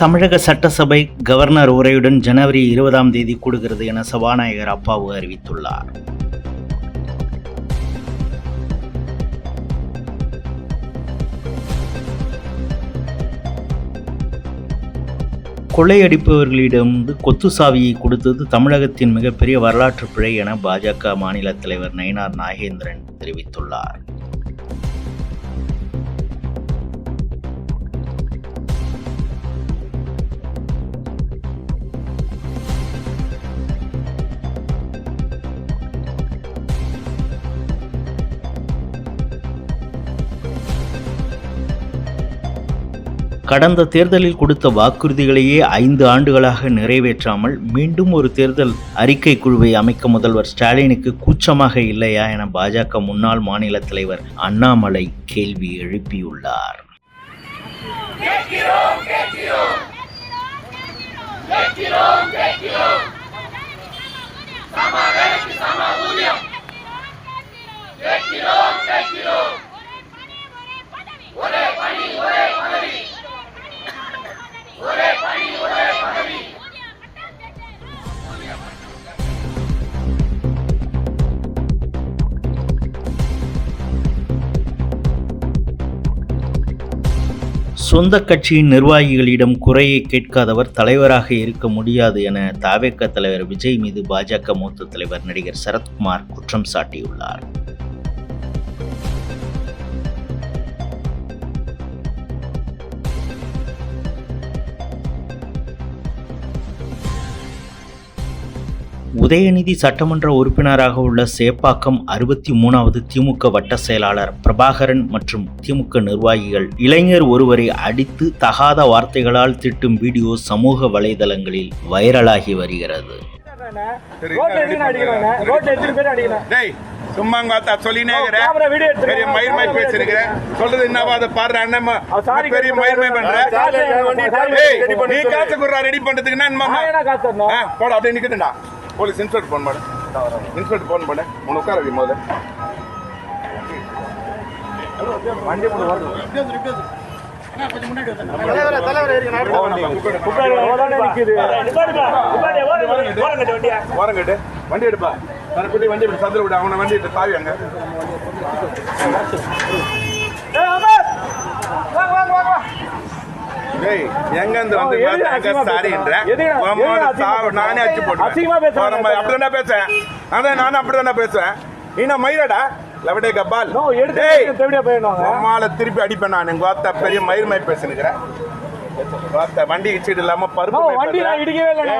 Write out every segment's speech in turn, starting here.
தமிழக சட்டசபை கவர்னர் உரையுடன் ஜனவரி இருபதாம் தேதி கூடுகிறது என சபாநாயகர் அப்பாவு அறிவித்துள்ளார். கொள்ளையடிப்பவர்களிடமிருந்து கொத்து சாவியை கொடுத்தது தமிழகத்தின் மிகப்பெரிய வரலாற்று பிழை என பாஜக மாநில தலைவர் நயினார் நாகேந்திரன் தெரிவித்துள்ளார். கடந்த தேர்தலில் கொடுத்த வாக்குறுதிகளையே ஐந்து ஆண்டுகளாக நிறைவேற்றாமல் மீண்டும் ஒரு தேர்தல் அறிக்கை குழுவை அமைக்க முதல்வர் ஸ்டாலினுக்கு கூச்சமாக இல்லையா என பாஜக முன்னாள் மாநில தலைவர் அண்ணாமலை கேள்வி எழுப்பியுள்ளார். சொந்த கட்சியின் நிர்வாகிகளிடம் குறையை கேட்காதவர் தலைவராக இருக்க முடியாது என தாவேக்க தலைவர் விஜய் மீது பாஜக மூத்த தலைவர் நடிகர் சரத்குமார் குற்றம் சாட்டியுள்ளார். உதயநிதி சட்டமன்ற உறுப்பினராக உள்ள சேப்பாக்கம் அறுபத்தி மூணாவது திமுக வட்ட செயலாளர் பிரபாகரன் மற்றும் திமுக நிர்வாகிகள் இளைஞர் ஒருவரை அடித்து தகாத வார்த்தைகளால் திட்டும் வீடியோ சமூக வலைதளங்களில் வைரலாகி வருகிறது. பேர் சும்மா பார்த்தா சொல்லினே. பெரிய பேசிருக்கிற. சொல்றது என்னவா? அதை பாடுற அண்ணன் பெரிய கேட்டு மயிர் மயிர் பண்ற. சாரி கேட்டு வண்டி சாரி ஏய் ready பண்ண நீ சொல்லு. காசு குடுறா ரெடி பண்றதுக்கு என்ன போடா அப்படியே நிக்கட்டும்டா. போலீஸ் இன்ஸ்பெக்டர் ಫೋನ್ பண்ணு. இன்ஸ்பெக்டர் ಫೋನ್ பண்ணு. உன உட்கார வை முதல்ல முன்னாடி ஓரங்கட்டு. வண்டி எடுப்பா. தனப்பட்டி வண்டி சந்திர விட. அவனை வண்டி எடுத்து தாவி அங்க. டேய் எங்க இருந்து வந்து எங்க சாரின்ற நான் பாரு, அப்படிதானே பேசுறேன் அதான் நானும் அப்படிதானே பேசுறேன் நீ நான் மயிரடா? லவடே கபால். டேய். உம்மால திருப்பி அடிப்பேன் நான். எங்க வார்த்தை பெரிய மயிர் மயிர் பேசுனுக்கிறேன். வார்த்தை வண்டி இடிச்சிட்டு இல்லாம பருப்பு வண்டி. இடிக்கவே இல்லைண்ணே.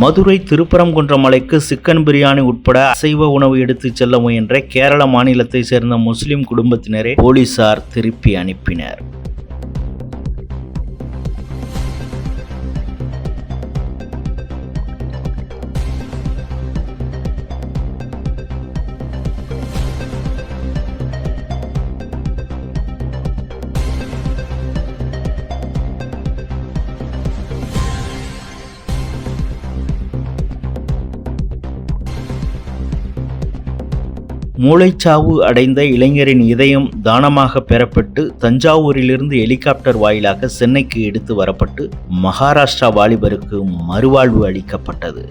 மதுரை திருப்பரங்குன்ற மலைக்கு சிக்கன் பிரியாணி உட்பட அசைவ உணவு எடுத்துச் செல்ல முயன்ற கேரள மாநிலத்தை சேர்ந்த முஸ்லிம் குடும்பத்தினரை போலீசார் திருப்பி அனுப்பினர். மூளைச்சாவு அடைந்த இளைஞரின் இதயம் தானமாக பெறப்பட்டு தஞ்சாவூரிலிருந்து ஹெலிகாப்டர் வாயிலாக சென்னைக்கு எடுத்து வரப்பட்டு மகாராஷ்டிரா வாலிபருக்கு மறுவாழ்வு அளிக்கப்பட்டது.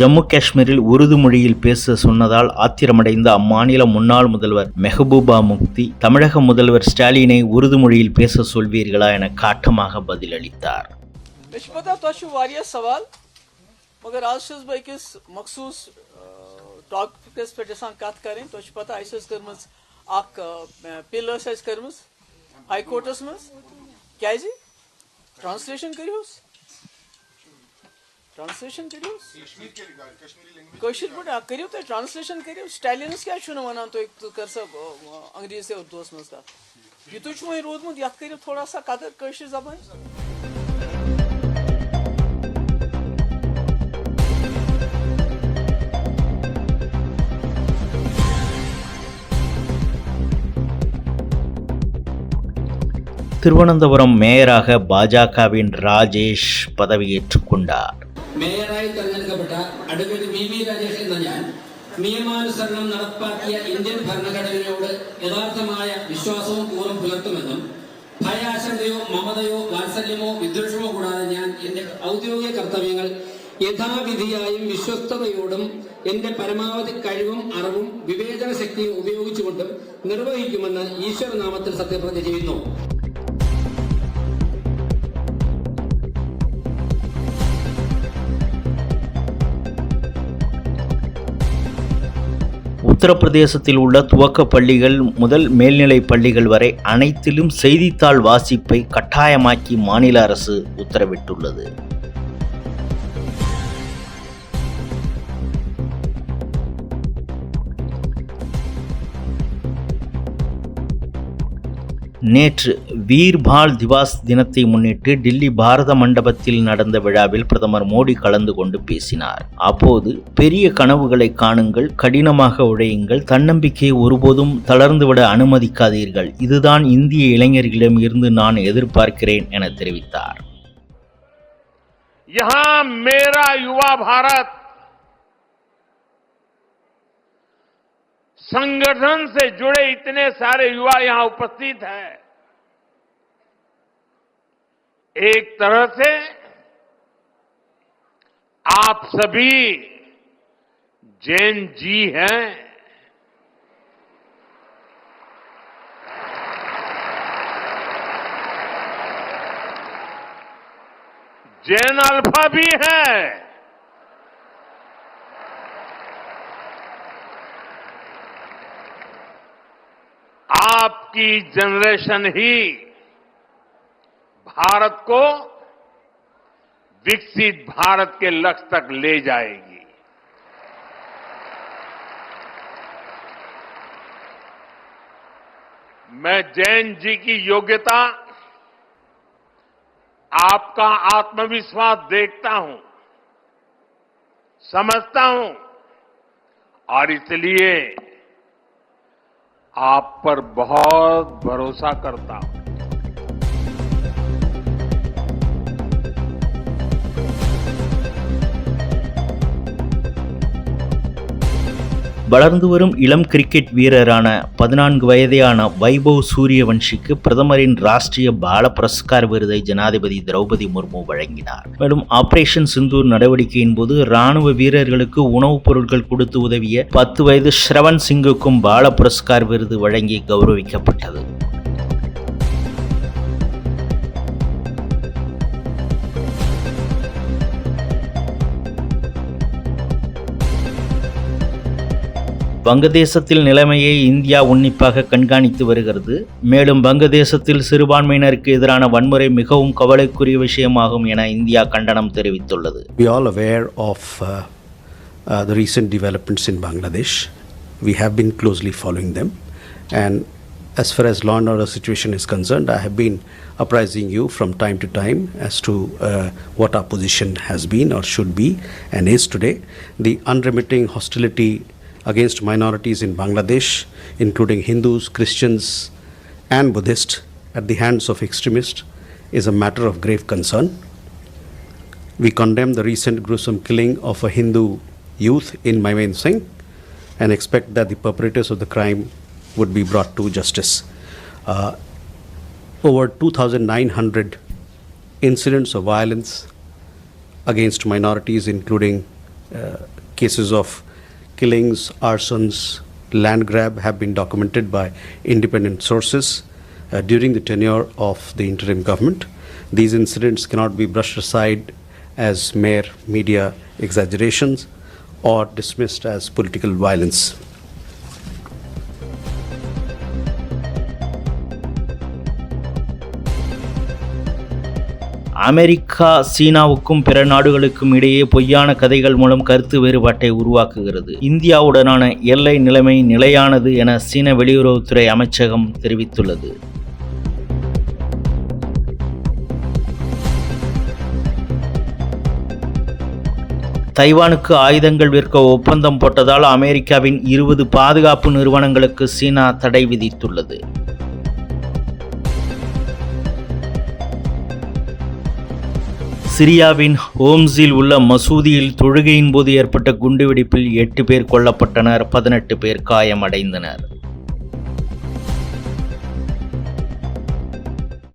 ஜம்மு காஷ்மீரில் உருது மொழியில் பேச சொன்னதால் ஆத்திரமடைந்த அம்மாநில முன்னாள் முதல்வர் மெஹபூபா முக்தி தமிழக முதல்வர் ஸ்டாலினை உருது மொழியில் பேச சொல்வீர்களா என காட்டமாக பதிலளித்தார். मगर आज शुज बह किस मखसूस टॉपिकस पे कत करें तुम पता कर्म पिल कर्म हाई कोर्टस मज क्या ट्रांसलेशन करोस ટ્રાન્સલેશન કર્યું કશ્મીર પણ કર્યું તો ટ્રાન્સલેશન કર્યું સ્ટાલિનસ ક્યાં છું વના તો એક કરશે અંગ્રેજી સે ઉર્દુસ મસ કા ये तो छुए रोज मुझ याद करिए थोड़ा सा कादर कर्श जबान திருவனந்தபுரம் மேயராக பாஜகவின் ராஜேஷ் பதவியேற்றுக் கொண்டார் മേയറായി തെരഞ്ഞെടുക്കപ്പെട്ട അഡ്വക്കേറ്റ് വി വി രാജേഷ് എന്ന ഞാൻ നിയമാനുസരണം നടപ്പാക്കിയ ഇന്ത്യൻ ഭരണഘടനയോട് യഥാർത്ഥമായ വിശ്വാസവും കൂറും പുലർത്തുമെന്നും ഭയാശങ്കയോ മമതയോ വാത്സല്യമോ വിദ്വേഷമോ കൂടാതെ ഞാൻ എന്റെ ഔദ്യോഗിക കർത്തവ്യങ്ങൾ യഥാവിധിയായും വിശ്വസ്തതയോടും എന്റെ പരമാവധി കഴിവും അറിവും വിവേചന ശക്തിയും ഉപയോഗിച്ചുകൊണ്ടും നിർവഹിക്കുമെന്ന് ഈശ്വരനാമത്തിൽ സത്യപ്രതിജ്ഞ ചെയ്യുന്നു. உத்தரப்பிரதேசத்தில் உள்ள துவக்க பள்ளிகள் முதல் மேல்நிலை பள்ளிகள் வரை அனைத்திலும் செய்தித்தாள் வாசிப்பை கட்டாயமாக்கி மாநில அரசு உத்தரவிட்டுள்ளது. நேற்று வீர்பால் திவாஸ் தினத்தை முன்னிட்டு டில்லி பாரத மண்டபத்தில் நடந்த விழாவில் பிரதமர் மோடி கலந்து கொண்டு பேசினார். அப்போது பெரிய கனவுகளை காணுங்கள் கடினமாக உழையுங்கள் தன்னம்பிக்கையை ஒருபோதும் தளர்ந்துவிட அனுமதிக்காதீர்கள். இதுதான் இந்திய இளைஞர்களிடம் இருந்து நான் எதிர்பார்க்கிறேன் என தெரிவித்தார். யுவா பாரத் संगठन से जुड़े इतने सारे युवा यहाँ उपस्थित हैं। एक तरह से आप सभी जैन जी हैं। जैन अल्फ़ा भी है। आपकी जनरेशन ही भारत को विकसित भारत के लक्ष्य तक ले जाएगी। मैं जैन जी की योग्यता, आपका आत्मविश्वास देखता हूँ, समझता हूँ, और इसलिए आप पर बहुत भरोसा करता हूँ। வளர்ந்து வரும் இளம் கிரிக்கெட் வீரரான பதினான்கு வயதையான வைபவ் சூரியவன்ஷிக்கு பிரதமரின் ராஷ்டிரிய பால புரஸ்கார் விருதை ஜனாதிபதி திரௌபதி முர்மு வழங்கினார். மேலும் ஆபரேஷன் சிந்தூர் நடவடிக்கையின் போது ராணுவ வீரர்களுக்கு உணவுப் பொருட்கள் கொடுத்து உதவிய பத்து வயது ஸ்ரவன் சிங்குக்கும் பால புரஸ்கார் விருது வழங்கி கௌரவிக்கப்பட்டது. வங்கதேசத்தில் நிலைமையை இந்தியா உன்னிப்பாக கண்காணித்து வருகிறது மேலும் வங்கதேசத்தில் சிறுபான்மையினருக்கு எதிரான வன்முறை மிகவும் கவலைக்குரிய விஷயமாகும் என இந்தியா கண்டனம் தெரிவித்துள்ளது We are all aware of uh, uh, the recent developments in Bangladesh. We have been closely following them. And as far as law and order situation is concerned, I have been apprising you from time to time as to uh, what our position has been or should be and is today. The unremitting hostility against minorities in Bangladesh, including Hindus, Christians, and Buddhists, at the hands of extremists, is a matter of grave concern. We condemn the recent gruesome killing of a Hindu youth in Maimen Singh and expect that the perpetrators of the crime would be brought to justice. Uh, over 2,900 incidents of violence against minorities, including uh, cases of killings, arsons, land grab, have been documented by independent sources uh, during the tenure of the interim government. These incidents cannot be brushed aside as mere media exaggerations or dismissed as political violence. America சீனாவுக்கும் பிற நாடுகளுக்கும் இடையே பொய்யான கதைகள் மூலம் கருத்து வேறுபாட்டை உருவாக்குகிறது. இந்தியாவுடனான எல்லை நிலைமை நிலையானது என சீன வெளியுறவுத்துறை அமைச்சகம் தெரிவித்துள்ளது. தைவானுக்கு ஆயுதங்கள் விற்க ஒப்பந்தம் போட்டதால் அமெரிக்காவின் இருபது பாதுகாப்பு நிறுவனங்களுக்கு சீனா தடை விதித்துள்ளது. சிரியாவின் ஹோம்ஸில் உள்ள மசூதியில் தொழுகையின் போது ஏற்பட்ட குண்டுவெடிப்பில் எட்டு பேர் கொல்லப்பட்டனர் பதினெட்டு பேர் காயமடைந்தனர்.